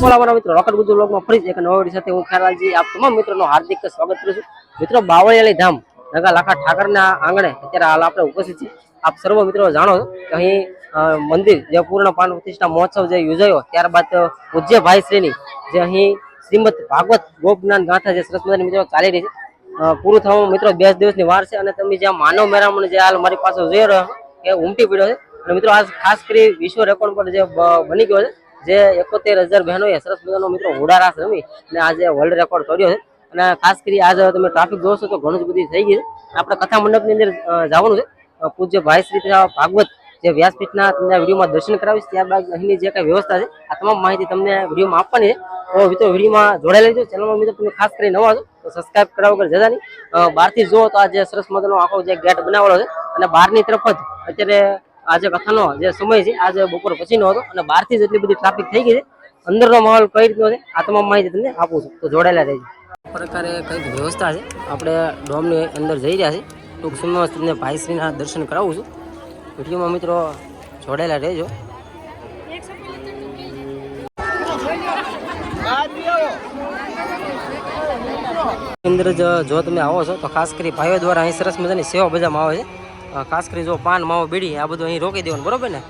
બોલા મિત્રો. રોકટ ગુજુ બ્લોગમાં ફરી એક નવા સાથે હું ખેરાલજી, આપ તમામ મિત્રોનો હાર્દિક સ્વાગત કરું છું. મિત્રો બાવળિયાલી ધામ, નગા લાખા ઠાકરના આંગણે અત્યારે હાલ આપણે ઉપસ્થિત છીએ. આપ સર્વ મિત્રો જાણો કે અહીં મંદિર જે પૂર્ણ પાન પ્રતિષ્ઠા મહોત્સવ જે યોજાયો, ત્યારબાદ પૂજ્ય ભાઈશ્રીની જે અહીં શ્રીમદ ભાગવત ગોપજ્ઞાન ગાથા જે સરસ મજાની મિત્રો ચાલી રહી છે. પૂરું થવામાં મિત્રો બે દિવસની વાર છે અને તમે જ્યાં માનવ મેરામણ જે હાલ મારી પાસે જોઈ રહ્યો છો, એ ઉમટી પડ્યો છે. અને મિત્રો આ ખાસ કરી વિશ્વ રેકોર્ડ પર જે બની ગયો છે જે એકોતેર હજાર બહેનોએ સરસ મજાનો મિત્રો ઘોડા રમી અને આજે વર્લ્ડ રેકોર્ડ તોડ્યો છે. અને ખાસ કરી આજે તમે ટ્રાફિક જોશો તો ઘણું જ બધી થઈ ગઈ આપણે કથા મંડપની અંદર જવાનું છે. પૂજ્ય ભાઈ શ્રી ભાગવત જે વ્યાસપીઠના તમને વિડીયોમાં દર્શન કરાવીશ. ત્યારબાદ અહીંની જે કાંઈ વ્યવસ્થા છે, આ તમામ માહિતી તમને વિડીયોમાં આપવાની છે. તો મિત્રો વિડીયોમાં જોડાઈ લેજો. ચેનલમાં મિત્રો તમે ખાસ કરી નવા છો, તો સબસ્ક્રાઈબ કરવા વગર જતા નહીં. બહારથી જુઓ તો આ જે સરસ મજાનો આખો જે ગેટ બનાવેલો છે અને બહારની તરફ જ અત્યારે આજે કથાનો જે સમય છે, આજે બપોર પછીનો હતો અને બહારથી જ એટલી બધી ટ્રાફિક થઈ ગઈ છે. અંદરનો માહોલ કઈ રીતનો છે, આ તમામ માહિતી તમને આપું છું. તો જોડાયેલા રહેજો. પ્રકારે કંઈક વ્યવસ્થા છે. આપણે ડોમની અંદર જઈ રહ્યા છીએ. ટૂંક સમયમાં તમને ભાઈશ્રીના દર્શન કરાવું છું. વિડીયોમાં મિત્રો જોડાયેલા રહેજો. અંદર જો તમે આવો છો, તો ખાસ કરી ભાઈઓ દ્વારા અહીં સરસ મજાની સેવા બજામાં આવે છે. ખાસ કરી જો પાન, માવો, બીડી, આ બધું અહીં રોકી દેવાનું, બરાબર ને?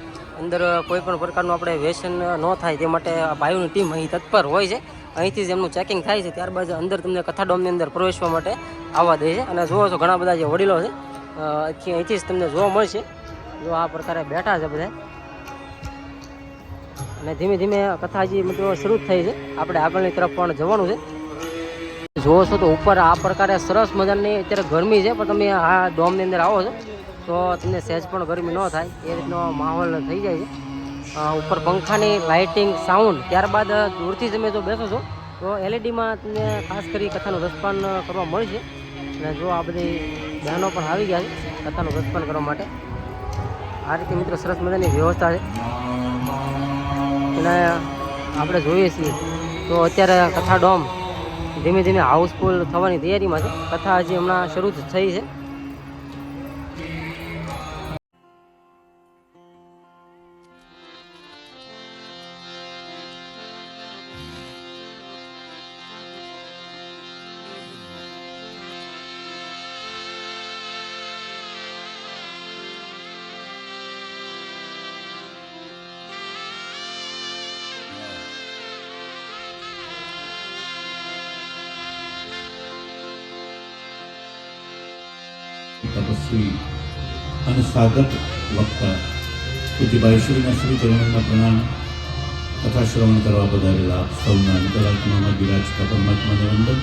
અંદર કોઈ પણ પ્રકારનું આપણે વ્યસન ન થાય તે માટે ભાઈઓની ટીમ અહીં તત્પર હોય છે. અહીંથી જ એમનું ચેકિંગ થાય છે, ત્યારબાદ અંદર તમને કથા ડોમની અંદર પ્રવેશવા માટે આવવા દે છે. અને જુઓ છો, ઘણા બધા જે વડીલો છે અહીંથી જ તમને જોવા મળશે. જો આ પ્રકારે બેઠા છે બધા. અને ધીમે ધીમે કથા હજી મિત્રો શરૂ થઈ છે. આપણે આગળની તરફ પણ જવાનું છે. જોવો છો તો ઉપર આ પ્રકારે સરસ મજાની અત્યારે ગરમી છે, પણ તમે આ ડોમની અંદર આવો છો, તો તમને સહેજ પણ ગરમી ન થાય, એ રીતનો માહોલ થઈ જાય છે. ઉપર પંખાની લાઇટિંગ સાઉન્ડ ત્યારબાદ દૂરથી તમે જો બેસો છો, તો એલઈડીમાં તમને ખાસ કરી કથાનું રસપાન કરવા મળશે. અને જો આ બધી બહેનો પણ આવી ગયા છે કથાનું રસપાન કરવા માટે. આ રીતે મિત્રો સરસ મજાની વ્યવસ્થા છે. અને આપણે જોઈએ છીએ તો અત્યારે કથા ડોમ ધીમે ધીમે હાઉસફુલ થવાની તૈયારીમાં છે. કથા હજી હમણાં શરૂ થઈ છે. તપસ્વી અને સાધક વક્તા પૂજ્ય બાઈશ્વરીના શ્રી ચરણોમાં પ્રણામ કથા શ્રવણ કરવા પધારેલા સૌના અંતરાત્મામાં બિરાજતા પરમાત્માને વંદન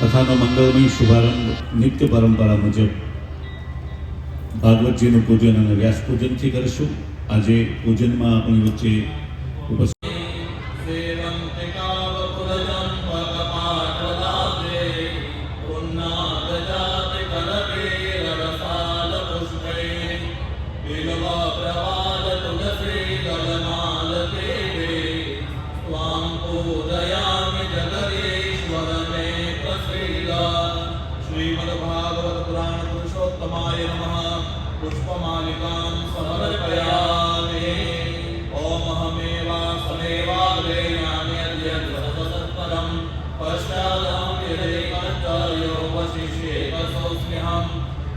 કથાનો મંગળમય શુભારંભ નિત્ય પરંપરા મુજબ ભાગવતજીનું પૂજન અને વ્યાસ પૂજનથી કરીશું. આજે પૂજનમાં આપણી વચ્ચે श्रीमद्भागवतपुराण पुरुषोत्तमाय नमः पुष्पमालिकां समर्पयामि ॐ अहमेवासमेवाग्रेणामि अद्य सतसत्परं पश्चादहं यदेकश्चायोपशिष्येकसंस्म्यहं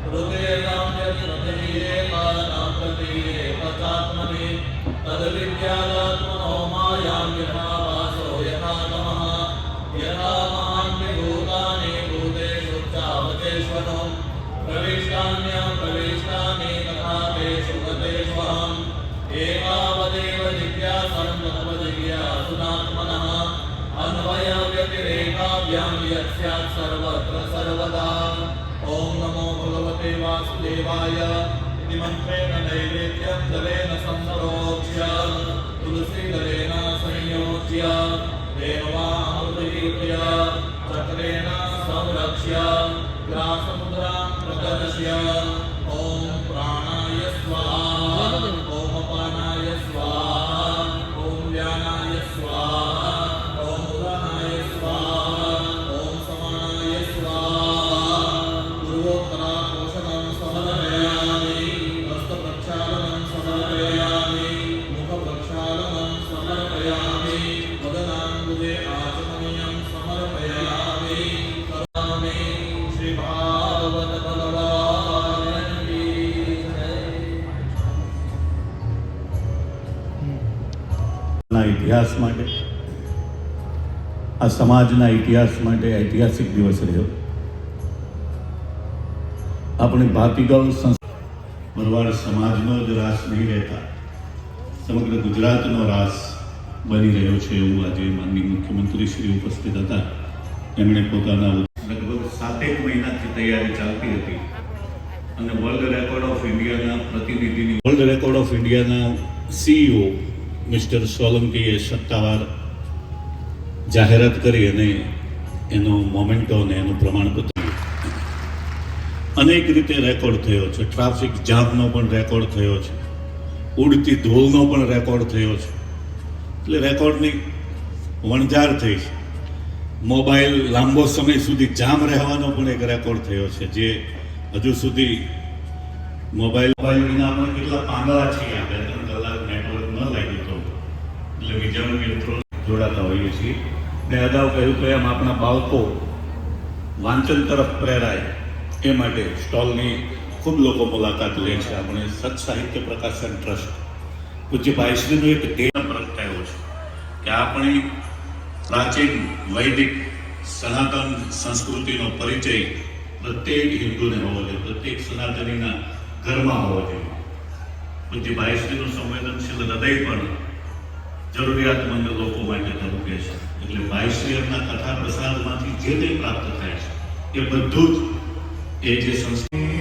हृदयेतां यत् हृदयेव न प्रतीयेव चात्मनि तद्विद्याद अन्वयव्यतिरेकाभ्यां यत् स्यात् सर्वत्र सर्वदा ॐ नमो भगवते वासुदेवाय इति मन्त्रेण नैवेद्यं जलेन ઇતિહાસ માટે, આ સમાજના ઇતિહાસ માટે ઐતિહાસિક દિવસ રહ્યો. આપણે ભાતીગળ ભરવાડ સમાજનો જ રાસ નહીં રહેતા. સમગ્ર ગુજરાતનો રાસ બની રહ્યો છે એવું આજે માનનીય મુખ્યમંત્રી શ્રી ઉપસ્થિત હતા. એમણે પોતાના લગભગ સાતેક મહિનાથી તૈયારી ચાલતી હતી. અને વર્લ્ડ રેકોર્ડ ઓફ ઇન્ડિયાના પ્રતિનિધિની, વર્લ્ડ રેકોર્ડ ઓફ ઇન્ડિયાના સીઈઓ મિસ્ટર સોલંકીએ સત્તાવાર જાહેરાત કરી અને એનો મોમેન્ટો અને એનું પ્રમાણપત્ર અનેક રીતે રેકોર્ડ થયો છે. ટ્રાફિક જામનો પણ રેકોર્ડ થયો છે. ઉડતી ધૂળનો પણ રેકોર્ડ થયો છે. એટલે રેકોર્ડની વણઝાર થઈ છે. મોબાઈલ લાંબો સમય સુધી જામ રહેવાનો પણ એક રેકોર્ડ થયો છે, જે હજુ સુધી મોબાઈલ વિના પણ કેટલા પાંદડા છીએ બે બીજા મિત્રો જોડાતા હોઈએ છીએ. મેં અગાઉ કહ્યું કે એમ આપણા બાળકો વાંચન તરફ પ્રેરાય એ માટે સ્ટોલની ખૂબ લોકો મુલાકાત લે છે. આપણે સત સાહિત્ય પ્રકાશન ટ્રસ્ટ પૂજ્ય ભાઈશ્રીનો એક ધ્યેય પ્રગટાયો છે કે આપણી પ્રાચીન વૈદિક સનાતન સંસ્કૃતિનો પરિચય પ્રત્યેક હિન્દુને હોવો જોઈએ, પ્રત્યેક સનાતનીના ઘરમાં હોવો જોઈએ. પૂજ્ય ભાઈશ્રીનું સંવેદનશીલ હૃદય પણ જરૂરિયાતમંદ લોકો માટે ધબકે છે. એટલે ભાઈશ્રી એમના કથા પ્રસાદમાંથી જે કંઈ પ્રાપ્ત થાય છે, એ બધું જ એ જે સંસ્કૃતિ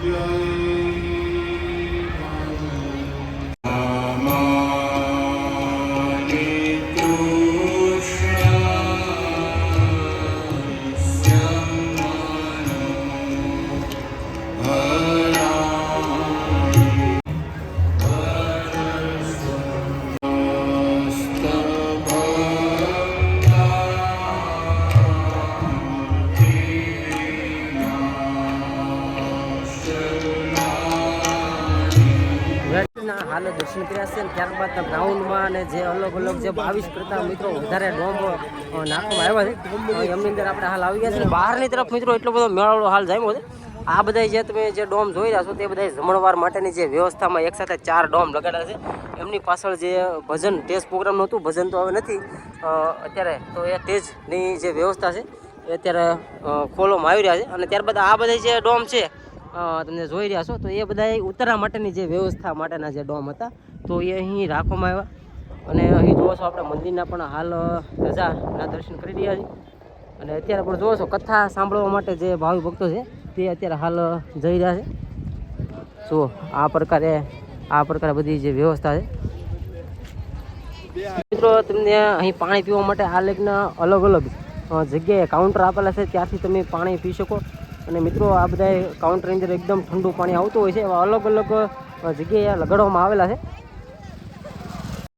две. હાલ છે ત્યારબાદ ગ્રાઉન્ડમાં અને જે અલગ અલગ જે બાવીસ કરતા મિત્રો વધારે ડોમ નાખવામાં આવ્યા છે. એમની અંદર આપણે હાલ આવી ગયા છે બહારની તરફ મિત્રો એટલો બધો મેળો હાલ જાય છે. આ બધા જે તમે જે ડોમ જોઈ રહ્યા છો તે બધા જમણવાર માટેની જે વ્યવસ્થામાં એક સાથે ચાર ડોમ લગાડ્યા છે. એમની પાછળ જે ભજન ટેસ્ટ પ્રોગ્રામનું હતું ભજન તો હવે નથી. અત્યારે તો એ ટેજની જે વ્યવસ્થા છે એ અત્યારે ખોલવામાં આવી રહ્યા છે. અને ત્યારબાદ આ બધા જે ડોમ છે અ, તમને જોઈ રહ્યા છો તો એ બધા ઉતરવા માટેની જે વ્યવસ્થા માટેના જે ડોમ હતા તો એ અહીં રાખવામાં આવ્યા. અને અહીં જોવો છો આપણે મંદિરના પણ હાલ રજાના દર્શન કરી રહ્યા છીએ. અને અત્યારે પણ જોવો છો કથા સાંભળવા માટે જે ભાવિ ભક્તો છે તે અત્યારે હાલ જઈ રહ્યા છે. જુઓ આ પ્રકારે આ પ્રકારે બધી જે વ્યવસ્થા છે. મિત્રો તમને અહીં પાણી પીવા માટે આ લેકના અલગ અલગ જગ્યાએ કાઉન્ટર આપેલા છે ત્યાંથી તમે પાણી પી શકો. અને મિત્રો, આ બધા કાઉન્ટરની અંદર એકદમ ઠંડુ પાણી આવતું હોય છે. એવા અલગ અલગ જગ્યાએ લગાડવામાં આવેલા છે.